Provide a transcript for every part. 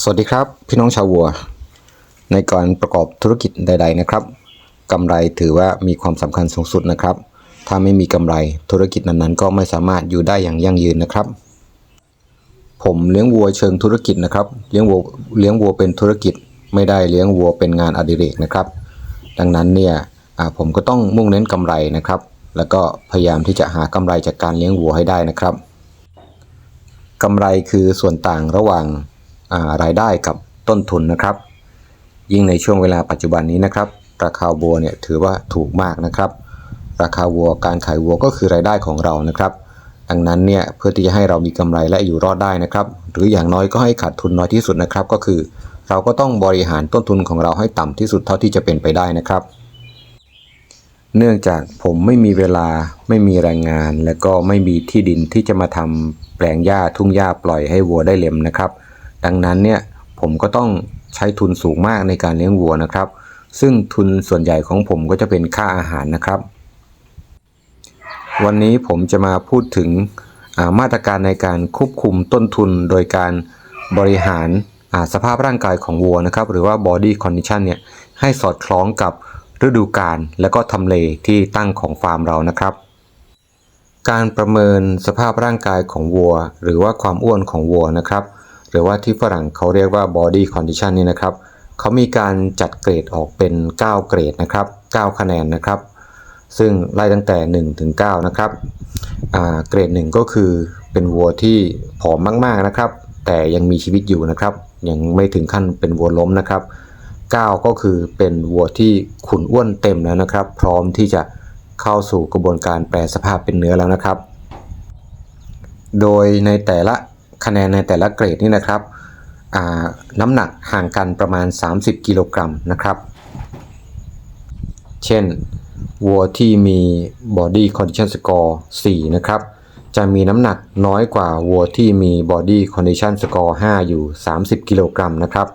สวัสดีครับ พี่น้องชาววัว ในการประกอบธุรกิจใด ๆ นะครับกำไรถือว่ามีความสำคัญสูงสุดนะครับ ถ้าไม่มีกำไรธุรกิจนั้นๆ ก็ไม่สามารถอยู่ได้อย่างยั่งยืนนะครับ ผมเลี้ยงวัวเชิงธุรกิจนะครับเลี้ยงวัวเลี้ยงวัวเป็นธุรกิจ ไม่ได้เลี้ยงวัวเป็นงานอดิเรกนะครับ ดังนั้นเนี่ยผมก็ต้องมุ่งเน้นกำไรนะครับ แล้วก็พยายามที่จะหากำไรจากการเลี้ยงวัวให้ได้นะครับกำไรคือส่วนต่างระหว่าง รายได้กับต้นทุนนะครับ ยิ่งในช่วงเวลาปัจจุบันนี้นะครับ ราคาวัวเนี่ยถือว่าถูกมากนะครับ ราคาวัวการขายวัวก็คือรายได้ของเรานะครับ ดังนั้นเนี่ยเพื่อที่จะให้เรามีกำไรและอยู่รอดได้นะครับ หรืออย่างน้อยก็ให้ขาดทุนน้อยที่สุดนะครับ ก็คือ เราก็ต้องบริหารต้นทุนของเราให้ต่ำที่สุดเท่าที่จะเป็นไปได้นะครับเนื่องจากผมไม่มีเวลาไม่มีแรงงาน และก็ไม่มีที่ดินที่จะมาทำแปลงหญ้าทุ่งหญ้าปล่อยให้วัวได้เล็มนะครับ ดังนั้นเนี่ยผมก็ต้องใช้ทุนสูงมากในการเลี้ยงวัวนะครับ ซึ่งทุนส่วนใหญ่ของผมก็จะเป็นค่าอาหารนะครับ วันนี้ผมจะมาพูดถึงามาตรการในการควบคุมต้นทุนโดยการบริหาราสภาพร่างกายของวัวนะครับ หรือว่า body condition เนี่ยให้สอดคล้องกับฤดูกาลและก็ทำเลที่ตั้งของฟาร์มเรานะครับ การประเมินสภาพร่างกายของวัว หรือว่าความอ้วนของวัวนะครับ หรือว่าที่ฝรั่งเขาเรียกว่า body condition นี่นะครับเขามีการจัดเกรดออกเป็น 9 เกรดนะครับ 9 คะแนนนะครับ ซึ่งไล่ตั้งแต่ 1 ถึง 9 นะครับเกรด 1 ก็คือเป็นวัวที่ผอมมากๆนะครับ แต่ยังมีชีวิตอยู่นะครับ ยังไม่ถึงขั้นเป็นวัวล้มนะครับ 9 ก็คือเป็นวัวที่ขุนอ้วนเต็มแล้วนะครับ พร้อมที่จะเข้าสู่กระบวนการแปลสภาพเป็นเนื้อแล้วนะครับ โดยในแต่ละ คะแนนในแต่ละเกรดนี่นะครับน้ำหนักห่างกันประมาณ 30 กิโลกรัมนะครับ เช่นวัวที่มี body condition score 4 นะครับ จะมีน้ำหนักน้อยกว่าวัวที่มี body condition score 5 อยู่ 30 กิโลกรัมนะครับ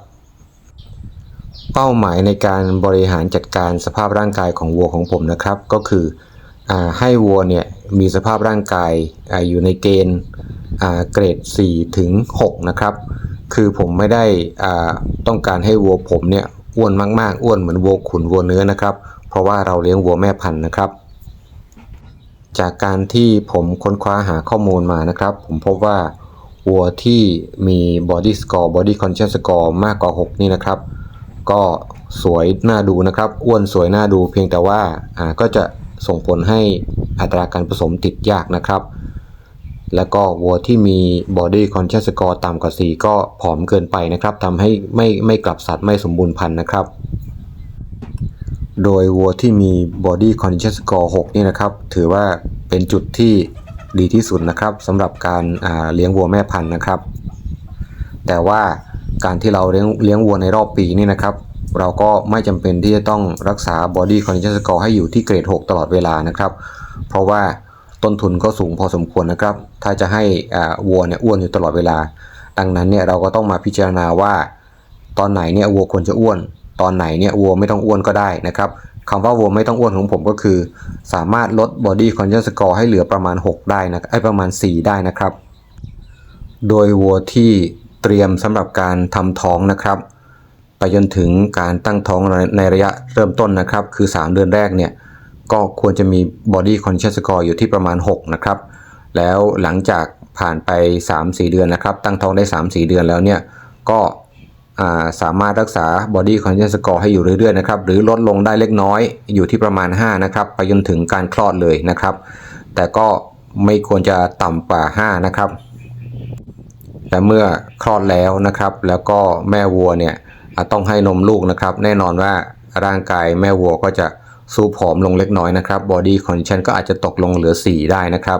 เป้าหมายในการบริหารจัดการสภาพร่างกายของวัวของผมนะครับ ก็คืออให้วัวเนี่ยมีสภาพร่างกายออยู่ในเกณฑ์ เกรด4ถึง6นะครับ คือผมไม่ได้ต้องการให้วัวผมเนี่ยอ้วนมากๆ อ้วนเหมือนวัวขุนวัวเนื้อนะครับ เพราะว่าเราเลี้ยงวัวแม่พันธุ์นะครับ จากการที่ผมค้นคว้าหาข้อมูลมานะครับ ผมพบว่าวัวที่มี body score body condition score มากกว่า 6 นี่นะครับ ก็สวยน่าดูนะครับ อ้วนสวยน่าดูเพียงแต่ว่าก็จะส่งผลให้อัตราการผสมติดยากนะครับ แล้วก็วัวที่มี body condition score ต่ำกว่า 4 ก็ผอมเกินไปนะครับทำให้ไม่ไม่กลับสัตว์ไม่สมบูรณ์พันธุ์นะครับ โดยวัวที่มี body condition score 6 นี่นะครับ ถือว่าเป็นจุดที่ดีที่สุดนะครับสำหรับการาเลี้ยงวัวแม่พันธุ์นะครับ แต่ว่าการที่เราเลี้ยงเลี้ยงวัวในรอบปีนี่นะครับ เราก็ไม่จำเป็นที่จะต้องรักษา body condition score ให้อยู่ที่เกรด 6 ตลอดเวลานะครับ เพราะว่า ต้นทุนก็สูงพอสมควรนะครับ ถ้าจะให้อ่าวัวเนี่ยอ้วนอยู่ตลอดเวลา ดังนั้นเนี่ยเราก็ต้องมาพิจารณาว่า ตอนไหนเนี่ยวัวควรจะอ้วน ตอนไหนเนี่ยวัวไม่ต้องอ้วนก็ได้นะครับคำว่าวัวไม่ต้องอ้วนของผมก็คือ สามารถลด body condition score ให้เหลือประมาณ 6 ได้นะไอ้ประมาณ 4 ได้นะครับ โดยวัวที่เตรียมสำหรับการทำท้องนะครับไปจนถึงการตั้งท้องในระยะเริ่มต้นนะครับ คือ 3 เดือนแรกเนี่ย ก็ควรจะมี body condition score อยู่ที่ประมาณ 6 นะครับ แล้วหลังจากผ่านไป 3-4 เดือนนะครับ ตั้งท้องได้ 3-4 เดือนแล้วเนี่ยก็าสามารถรักษา body condition score ให้อยู่เรื่อยๆนะครับหรือลดลงได้เล็กน้อยอยู่ที่ประมาณ 5 นะครับไปจนถึงการคลอดเลยนะครับ แต่ก็ไม่ควรจะต่ำกว่า 5 นะครับและเมื่อคลอดแล้วนะครับ แล้วก็แม่วัวเนี่ยต้องให้นมลูกนะครับ แน่นอนว่าร่างกายแม่วัวก็จะ สู้ผอมลงเล็กน้อยนะครับ body condition ก็อาจจะตกลงเหลือ 4 ได้นะครับ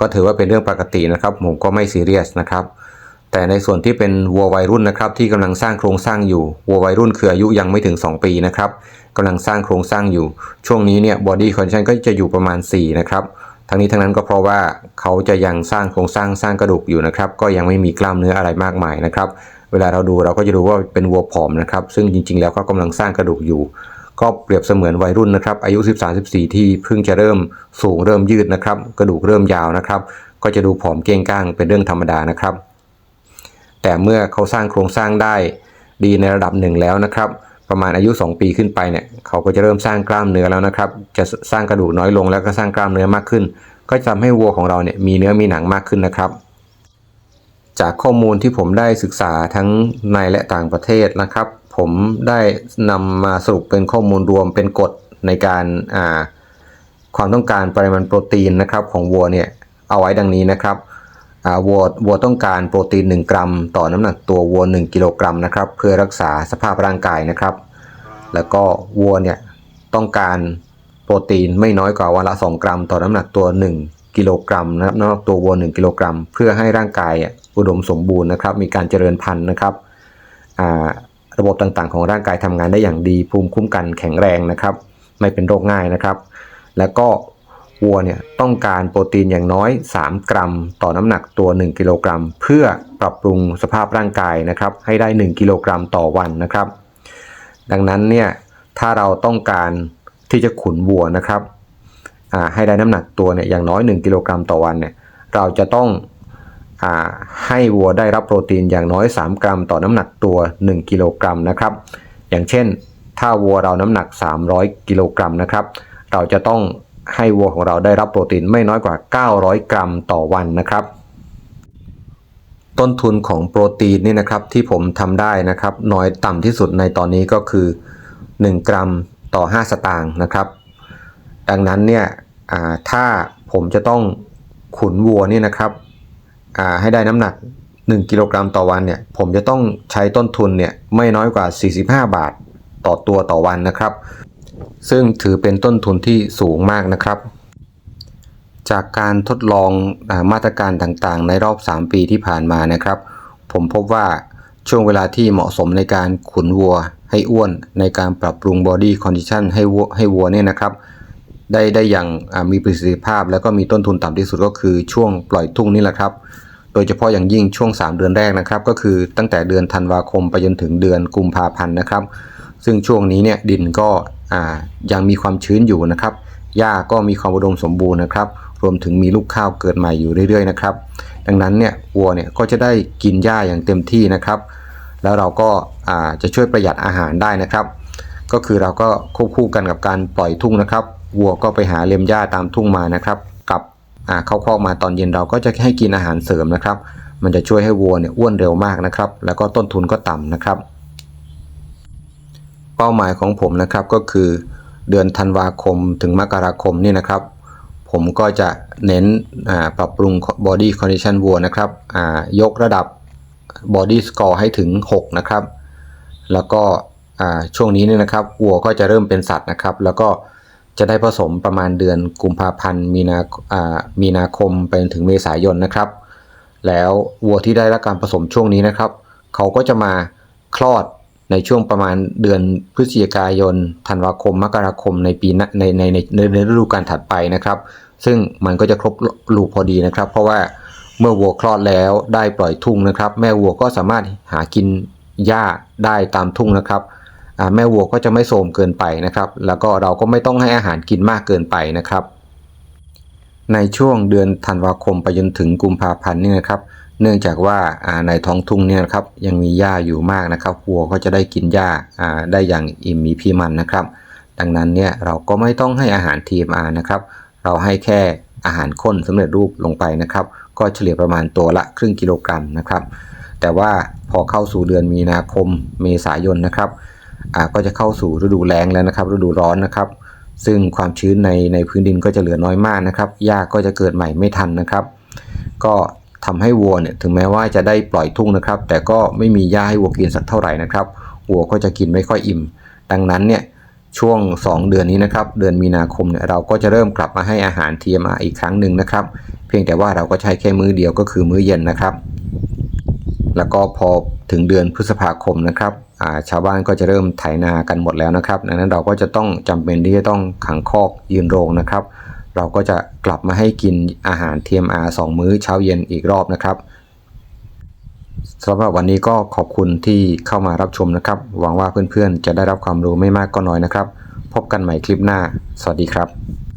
ก็ถือว่าเป็นเรื่องปกตินะครับ ผมก็ไม่ซีเรียสนะครับ แต่ในส่วนที่เป็นวัววัยรุ่นนะครับที่กำลังสร้างโครงสร้างอยู่ วัววัยรุ่นคืออายุยังไม่ถึง 2 ปีนะครับกำลังสร้างโครงสร้างอยู่ ช่วงนี้เนี่ย body condition ก็จะอยู่ประมาณ 4 นะครับทั้งนี้ทั้งนั้นก็เพราะว่าเขาจะยังสร้างโครงสร้างสร้างกระดูกอยู่นะครับ ก็ยังไม่มีกล้ามเนื้ออะไรมากมายนะครับ เวลาเราดูเราก็จะดูว่าเป็นวัวผอมนะครับ ซึ่งจริงๆ แล้วก็กำลังสร้างกระดูกอยู่ ก็เปรียบเสมือนวัยรุ่นนะครับ อายุ 13-14 ที่เพิ่งจะเริ่มสูงเริ่มยืดนะครับ กระดูกเริ่มยาวนะครับ ก็จะดูผอมเก้งก้างเป็นเรื่องธรรมดานะครับ แต่เมื่อเขาสร้างโครงสร้างได้ดีในระดับหนึ่งแล้วนะครับ ประมาณอายุ 2 ปีขึ้นไปเนี่ยเขาก็จะเริ่มสร้างกล้ามเนื้อแล้วนะครับ จะสร้างกระดูกน้อยลงแล้วก็สร้างกล้ามเนื้อมากขึ้น ก็จะทำให้วัวของเราเนี่ยมีเนื้อมีหนังมากขึ้นนะครับ จากข้อมูลที่ผมได้ศึกษาทั้งในและต่างประเทศนะครับ ผมได้นำมาสรุปเป็นข้อมูลรวมเป็นกฎในการอ่าความต้องการปริมาณโปรตีนนะครับของวัวเนี่ยเอาไว้ดังนี้นะครับวัววัวต้องการโปรตีน 1 กรัม ต่อน้ำหนักตัววัว 1 กิโลกรัมนะครับเพื่อรักษาสภาพร่างกายนะครับ แล้วก็วัวเนี่ยต้องการโปรตีนไม่น้อยกว่าวันละ 2 กรัม ต่อน้ำหนักตัว 1 กิโลกรัมนะครับน้ำหนักตัววัว 1 กิโลกรัม เพื่อให้ร่างกายอุดมสมบูรณ์นะครับมีการเจริญพันธุ์นะครับ ระบบต่างๆ ของร่างกายทำงานได้อย่างดี ภูมิคุ้มกันแข็งแรงนะครับ ไม่เป็นโรคง่ายนะครับ แล้วก็วัวเนี่ยต้องการโปรตีนอย่างน้อย 3 กรัม ต่อน้ำหนักตัว 1 กิโลกรัม เพื่อปรับปรุงสภาพร่างกายนะครับ ให้ได้ 1 กิโลกรัมต่อวันนะครับ ดังนั้นเนี่ยถ้าเราต้องการที่จะขุนวัวนะครับให้ได้น้ำหนักตัวเนี่ยอย่างน้อย 1 กิโลกรัมต่อวันเนี่ยเราจะต้อง ให้วัวได้รับโปรตีนอย่างน้อย 3 กรัม ต่อน้ำหนักตัว 1 กิโลกรัมนะครับ อย่างเช่น ถ้าวัวเราน้ำหนัก 300 กิโลกรัมนะครับ เราจะต้องให้วัวของเราได้รับโปรตีนไม่น้อยกว่า 900 กรัมต่อวันนะครับ ต้นทุนของโปรตีนนี่นะครับที่ผมทำได้นะครับ น้อยต่ำที่สุดในตอนนี้ก็คือ 1 กรัมต่อ 5 สตางค์นะครับ ดังนั้นเนี่ยถ้าผมจะต้องขุนวัวเนี่ยนะครับ ให้ได้น้ำหนัก 1 กิโลกรัมต่อวันเนี่ยผมจะต้องใช้ต้นทุนเนี่ยไม่น้อยกว่า 45 บาทต่อตัวต่อวันนะครับ ซึ่งถือเป็นต้นทุนที่สูงมากนะครับ จากการทดลองอมาตรการต่างๆ ในรอบ 3 ปีที่ผ่านมานะครับ ผมพบว่าช่วงเวลาที่เหมาะสมในการขุนวัวให้อ้วนในการปรับปรุงบอดี้คอนดิชันให้วัวให้วัวเนี่ยนะครับ ได้ได้อย่างมีประสิทธิภาพ แล้วก็มีต้นทุนต่ำที่สุดก็คือช่วงปล่อยทุ่งนี่แหละครับ ดยเฉพาะอย่างยิ่งช่วง 3 เดือนแรกนะครับ ก็คือตั้งแต่เดือนธันวาคมไปจนถึงเดือนกุมภาพันธ์นะครับ ซึ่งช่วงนี้เนี่ยดินก็ยังมีความชื้นอยู่นะครับหญ้าก็มีความอุดมสมบูรณ์นะครับ รวมถึงมีลูกข้าวเกิดใหม่อยู่เรื่อยๆนะครับ ดังนั้นเนี่ยวัวเนี่ยก็จะได้กินหญ้าอย่างเต็มที่นะครับ แล้วเราก็จะช่วยประหยัดอาหารได้นะครับ ก็คือเราก็ควบคู่กันกับการปล่อยทุ่งนะครับวัวก็ไปหาเล็มหญ้าตามทุ่งมานะครับ เข้าคอกมาตอนเย็นเราก็จะให้กินอาหารเสริมนะครับ มันจะช่วยให้วัวเนี่ยอ้วนเร็วมากนะครับ แล้วก็ต้นทุนก็ต่ำนะครับ เป้าหมายของผมนะครับก็คือเดือนธันวาคมถึงมกราคมนี่นะครับ ผมก็จะเน้นอ่าปรับปรุง body condition วัวนะครับอ่ายกระดับ body score ให้ถึง 6 นะครับ แล้วก็อ่าช่วงนี้เนี่ยนะครับวัวก็จะเริ่มเป็นสัตว์นะครับ แล้วก็ จะได้ผสมประมาณเดือนกุมภาพันธ์มีนาอ่ามีนาคมไปถึงเมษายนนะครับ แล้ววัวที่ได้รับการผสมช่วงนี้นะครับ เขาก็จะมาคลอดในช่วงประมาณเดือนพฤศจิกายนธันวาคม มกราคมในปีน้าในในในในฤดูกาลถัดไปนะครับ ซึ่งมันก็จะครบลูกพอดีนะครับ เพราะว่าเมื่อวัวคลอดแล้วได้ปล่อยทุ่งนะครับ แม่วัวก็สามารถหากินหญ้าได้ตามทุ่งนะครับ แม่วัวก็จะไม่โทมเกินไปนะครับ แล้วก็เราก็ไม่ต้องให้อาหารกินมากเกินไปนะครับ ในช่วงเดือนธันวาคมไปจนถึงกุมภาพันธ์นี่นะครับ เนื่องจากว่าในท้องทุ่งเนี่ยนะครับยังมีหญ้าอยู่มากนะครับวัวก็จะได้กินหญ้าได้อย่างอิ่มมีพีมันนะครับ ดังนั้นเนี่ยเราก็ไม่ต้องให้อาหาร TMR นะครับ เราให้แค่อาหารข้นสำเร็จรูปลงไปนะครับ ก็เฉลี่ยประมาณตัวละครึ่งกิโลกรัมนะครับ แต่ว่าพอเข้าสู่เดือนมีนาคมเมษายนนะครับ ก็จะเข้าสู่ฤดูแล้งแล้วนะครับ ฤดูร้อนนะครับ ซึ่งความชื้นในในพื้นดินก็จะเหลือน้อยมากนะครับหญ้าก็จะเกิดใหม่ไม่ทันนะครับ ก็ทำให้วัวเนี่ยถึงแม้ว่าจะได้ปล่อยทุ่งนะครับ แต่ก็ไม่มีหญ้าให้วัวกินสักเท่าไหร่นะครับวัวก็จะกินไม่ค่อยอิ่ม ดังนั้นเนี่ยช่วง 2 เดือนนี้นะครับ เดือนมีนาคมเนี่ยเราก็จะเริ่มกลับมาให้อาหาร TMR อีกครั้งหนึ่งนะครับ เพียงแต่ว่าเราก็ใช้แค่มื้อเดียวก็คือมื้อเย็นนะครับ แล้วก็พอถึงเดือนพฤษภาคมนะครับ ชาวบ้านก็จะเริ่มไถนากันหมดแล้วนะครับ ดังนั้นเราก็จะต้องจำเป็นที่จะต้องขังคอกยืนโรงนะครับ เราก็จะกลับมาให้กินอาหาร TMR 2 มื้อเช้าเย็นอีกรอบนะครับสำหรับวันนี้ก็ขอบคุณที่เข้ามารับชมนะครับ หวังว่าเพื่อนๆ จะได้รับความรู้ไม่มากก็น้อยนะครับ พบกันใหม่คลิปหน้า สวัสดีครับ